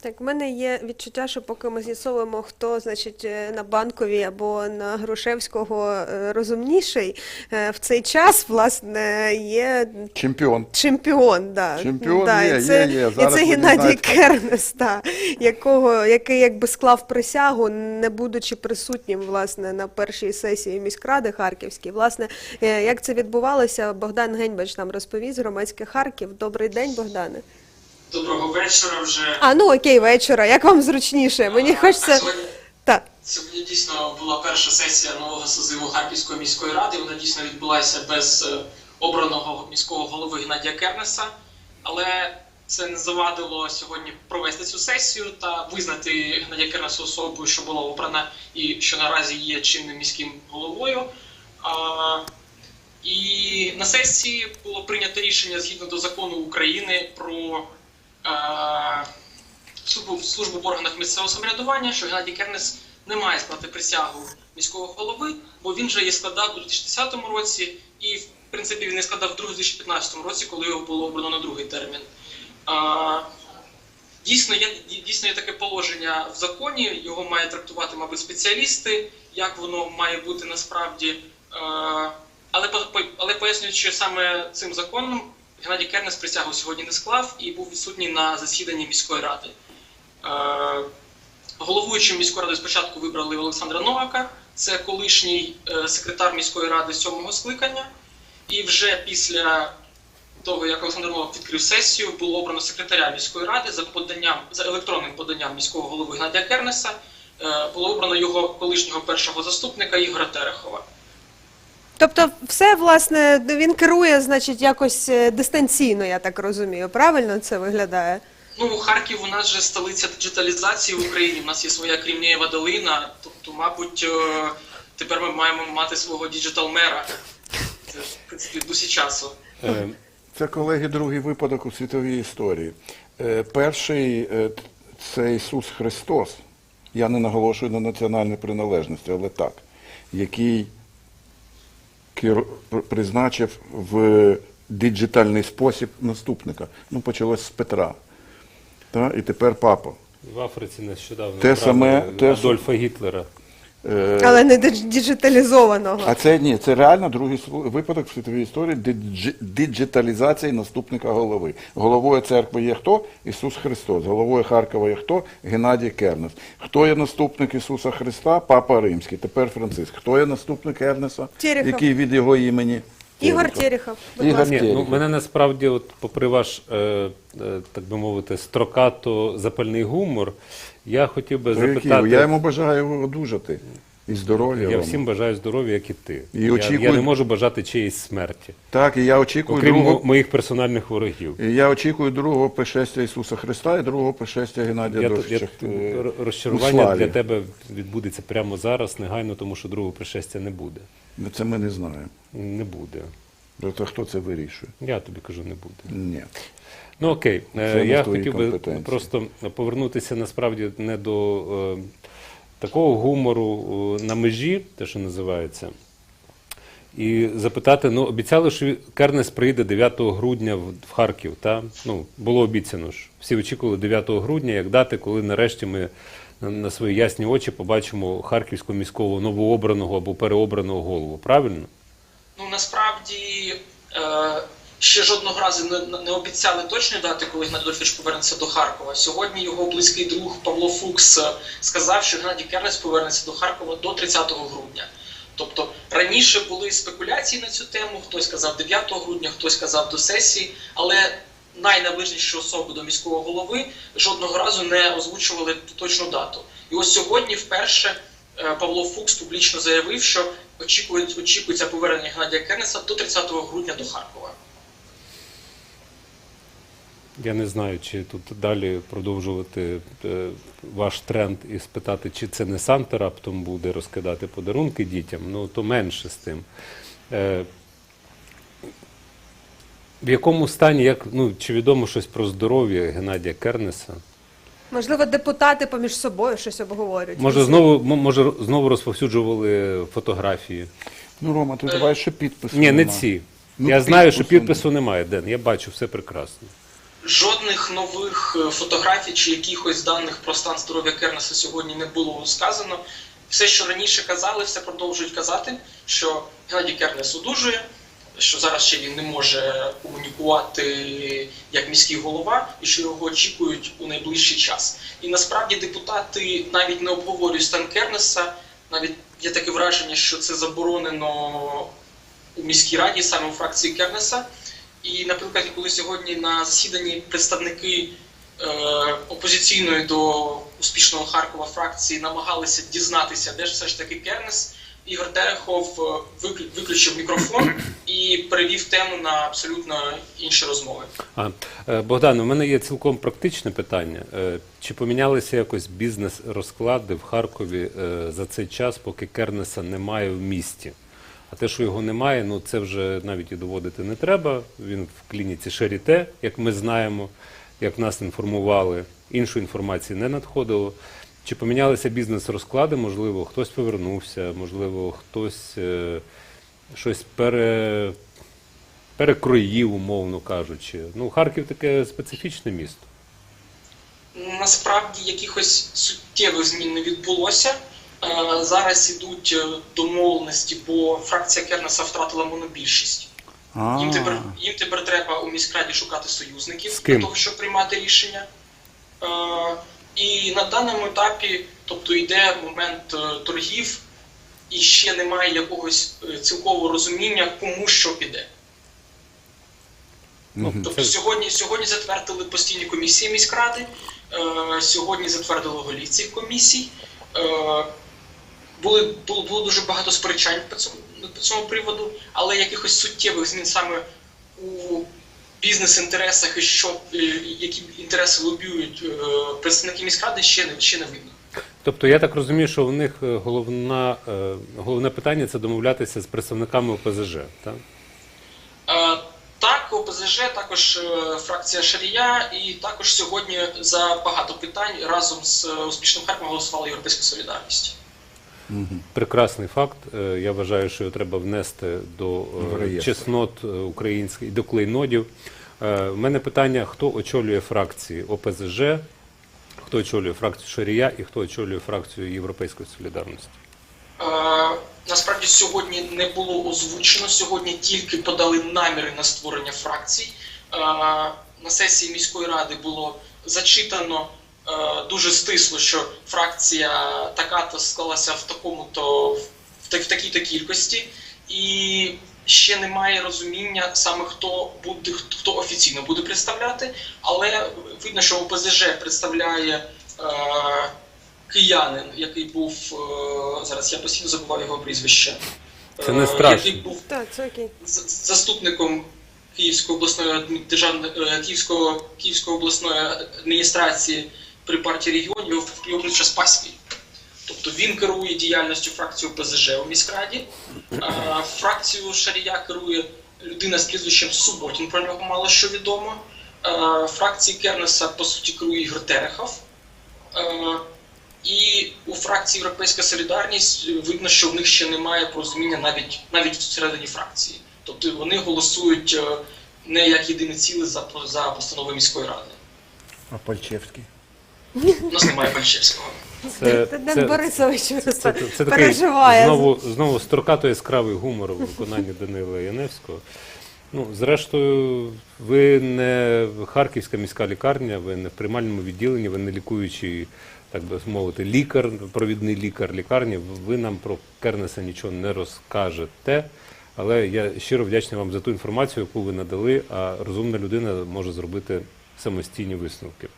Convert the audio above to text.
Так, в мене є відчуття, що поки ми з'ясовуємо, хто, значить, е, на банковій або на Грушевського е, розумніший, е, в цей час, власне, є Чемпіон. чемпіон. Да. Чемпіон да, є, і це, є, є. І це Геннадій. Кернес, да, якого, який якби склав присягу, не будучи присутнім власне, на першій сесії міськради Харківській. Власне, як це відбувалося, Богдан Геньбач нам розповість, громадське Харків. Добрий день, Богдане. Доброго вечора вже. А ну окей, вечора. Як вам зручніше? Мені хочеться. Сьогодні, Так. сьогодні дійсно була перша сесія нового созиву Харківської міської ради. Вона дійсно відбулася без е, обраного міського голови Геннадія Кернеса. Але це не завадило сьогодні провести цю сесію та визнати Геннадія Кернеса особою, що була обрана і що наразі є чинним міським головою. А, і на сесії було прийнято рішення згідно до закону України про службу, в органах місцевого самоврядування, що Геннадій Кернес не має склати присягу міського голови, бо він вже її складав у 2010 році, і в принципі він не складав в 2015 році, коли його було обрано на другий термін. Дійсно, є дійсно є таке положення в законі. Його має трактувати, мабуть, спеціалісти, як воно має бути насправді. Але але пояснюють, що саме цим законом Геннадій Кернес присягу сьогодні не склав і був відсутній на засіданні міської ради. Е, Головуючим міської ради спочатку вибрали Олександра Новака, це колишній е, секретар міської ради сьомого скликання. І вже після того, як Олександр Новак відкрив сесію, було обрано секретаря міської ради за поданням за електронним поданням міського голови Геннадія Кернеса. е, Було обрано його колишнього першого заступника Ігоря Терехова. Тобто, все, власне, він керує, значить, якось е, дистанційно, я так розумію. Правильно це виглядає? Ну, Харків у нас же столиця диджиталізації в Україні. У нас є своя Кремнієва долина. Тобто, мабуть, е, тепер ми маємо мати свого діджитал-мера. Це в принципі дусі часу. Е, Це, колеги, другий випадок у світовій історії. Перший це Ісус Христос. Я не наголошую на національній приналежності, але так, який призначив в диджитальний спосіб наступника. Ну, почалось з Петра. Та? І тепер папа. В Африці нещодавно Те саме- те Адольфа Гітлера. Е, Але не діджиталізованого. А це ні, це реально другий випадок в світовій історії діджиталізації наступника голови. Головою церкви є хто? Ісус Христос. Головою Харкова є хто? Геннадій Кернес. Хто є наступник Ісуса Христа? Папа Римський. Тепер Франциск. Хто є наступник Кернеса? Терехов. Який від його імені? Ігор Терехов. Терехов, будь Ігор ласка. Ні, ну мене насправді, от, попри ваш, е, е, так би мовити, строкато запальний гумор, я хотів би який? запитати. Я йому бажаю одужати. І здоров'я. Я Рома. всім бажаю здоров'я, як і ти. І я, очікую- я не можу бажати чиїсь смерті, Так, і я очікую окрім другого. моїх персональних ворогів. і Я очікую другого пришестя Ісуса Христа і другого пришестя Геннадія Я, я, е, р- розчарування для тебе відбудеться прямо зараз, негайно, тому що другого пришестя не буде. Ну, Це ми не знаємо. Не буде. Тобто хто це вирішує? Я тобі кажу, не буде. Ні. Ну окей, Е, Це я хотів би просто повернутися насправді не до е, такого гумору е, на межі, те, що називається, і запитати: ну, обіцяли, що Кернес приїде 9 грудня в, в Харків. Та? Ну, було обіцяно ж. Всі очікували 9 грудня, як дати, коли нарешті ми на, свої ясні очі побачимо харківського міського новообраного або переобраного голову. Правильно? Ну насправді е, ще жодного разу не, не обіцяли точної дати, коли Геннадій повернеться до Харкова. Сьогодні його близький друг Павло Фукс е, сказав, що Геннадій Кернес повернеться до Харкова до 30 грудня. Тобто раніше були спекуляції на цю тему. Хтось казав 9 грудня, хтось казав до сесії, але найнаближніші особи до міського голови жодного разу не озвучували точну дату. І ось сьогодні вперше е, Павло Фукс публічно заявив, що очікується повернення Геннадія Кернеса до 30 грудня до Харкова. Я не знаю, чи тут далі продовжувати е, ваш тренд і спитати, чи це не Санта раптом буде розкидати подарунки дітям, ну то менше з тим. В якому стані, як, ну, чи відомо щось про здоров'я Геннадія Кернеса? Можливо, депутати поміж собою щось обговорюють. Може, знову, м- може, знову розповсюджували фотографії? Ну, Рома, ти давай ще підпис. Ні, не ці. Ну, я знаю, що підпису підпису немає, Ден. Я бачу все прекрасно. Жодних нових е, фотографій чи якихось даних про стан здоров'я Кернеса сьогодні не було сказано. Все, що раніше казали, все продовжують казати, що Геннадій Кернес одужує, що зараз ще він не може комунікувати як міський голова, і що його очікують у найближчий час. І насправді депутати навіть не обговорюють стан Кернеса. Навіть є таке враження, що це заборонено у міській раді, саме у фракції Кернеса. І, наприклад, коли сьогодні на засіданні представники е, опозиційної до успішного Харкова фракції намагалися дізнатися, де ж все ж таки Кернес, Ігор Терехов е, виключив мікрофон і перевів тему на абсолютно інші розмови. А, е, Богдан, у мене є цілком практичне питання. Е, Чи помінялися якось бізнес-розклади в Харкові е, за цей час, поки Кернеса немає в місті? А те, що його немає, ну це вже навіть і доводити не треба. Він в клініці Шаріте, як ми знаємо, як нас інформували, іншої інформації не надходило. Чи помінялися бізнес-розклади? Можливо, хтось повернувся, можливо, хтось щось пере, перекроїв, умовно кажучи. Ну, Харків таке специфічне місто. Насправді якихось суттєвих змін не відбулося. Е, Зараз ідуть е, домовленості, бо фракція Кернеса втратила монобільшість. Їм тепер, їм тепер треба у міськраді шукати союзників для того, щоб приймати рішення. Е, і на даному етапі, тобто йде момент е, торгів, і ще немає якогось е, цілкового розуміння, кому що піде. Мгм. Тобто сьогодні, сьогодні затвердили постійні комісії міськради, е, сьогодні затвердили голів цих комісій. Е, були, було, було дуже багато сперечань по цьому, по цьому приводу, але якихось суттєвих змін саме у бізнес-інтересах і що, е, які інтереси лобіюють е, представники міськради, ще не, ще не видно. Тобто я так розумію, що в них е, головна, е, головне питання це домовлятися з представниками ОПЗЖ. Так? Е, Так, ОПЗЖ, також е, фракція Шарія, і також сьогодні за багато питань разом з е, успішним Харковом голосувала Європейська Солідарність. Прекрасний факт. Е, Я вважаю, що його треба внести до е, В реєстр. чеснот е, українських до клейнодів. Е, У мене питання: хто очолює фракції ОПЗЖ, хто очолює фракцію Шарія і хто очолює фракцію Європейської солідарності? Е, Насправді сьогодні не було озвучено. Сьогодні тільки подали наміри на створення фракцій. Е, На сесії міської ради було зачитано е, дуже стисло, що фракція така-то склалася в такому-то в такій-то кількості, і ще немає розуміння саме хто буде хто офіційно буде представляти, але видно, що ОПЗЖ представляє. Е, киянин, який був е, зараз, я постійно забуваю його прізвище. Це не Е, страшно. Який був Так, це окей. заступником Київської обласної державної е, Київського Київської обласної адміністрації при партії регіонів його, його прізвище Спаський. Тобто він керує діяльністю фракції ОПЗЖ у міськраді. Фракцію Шарія керує людина з прізвищем Суботін, про нього мало що відомо. Фракції Кернеса, по суті, керує Ігор Терехов. І у фракції Європейська Солідарність видно, що в них ще немає порозуміння навіть навіть всередині фракції. Тобто вони голосують е, не як єдине ціле за, за постанови міської ради. А Пальчевський? У нас немає Пальчевського. Це, Ден Борисович це, це, це такий переживає. знову, знову строкато яскравий гумор у виконанні Данила Яневського. Ну, зрештою, ви не Харківська міська лікарня, ви не в приймальному відділенні, ви не лікуючий, так би мовити, лікар, провідний лікар лікарні. Ви нам про Кернеса нічого не розкажете. Але я щиро вдячний вам за ту інформацію, яку ви надали, а розумна людина може зробити самостійні висновки.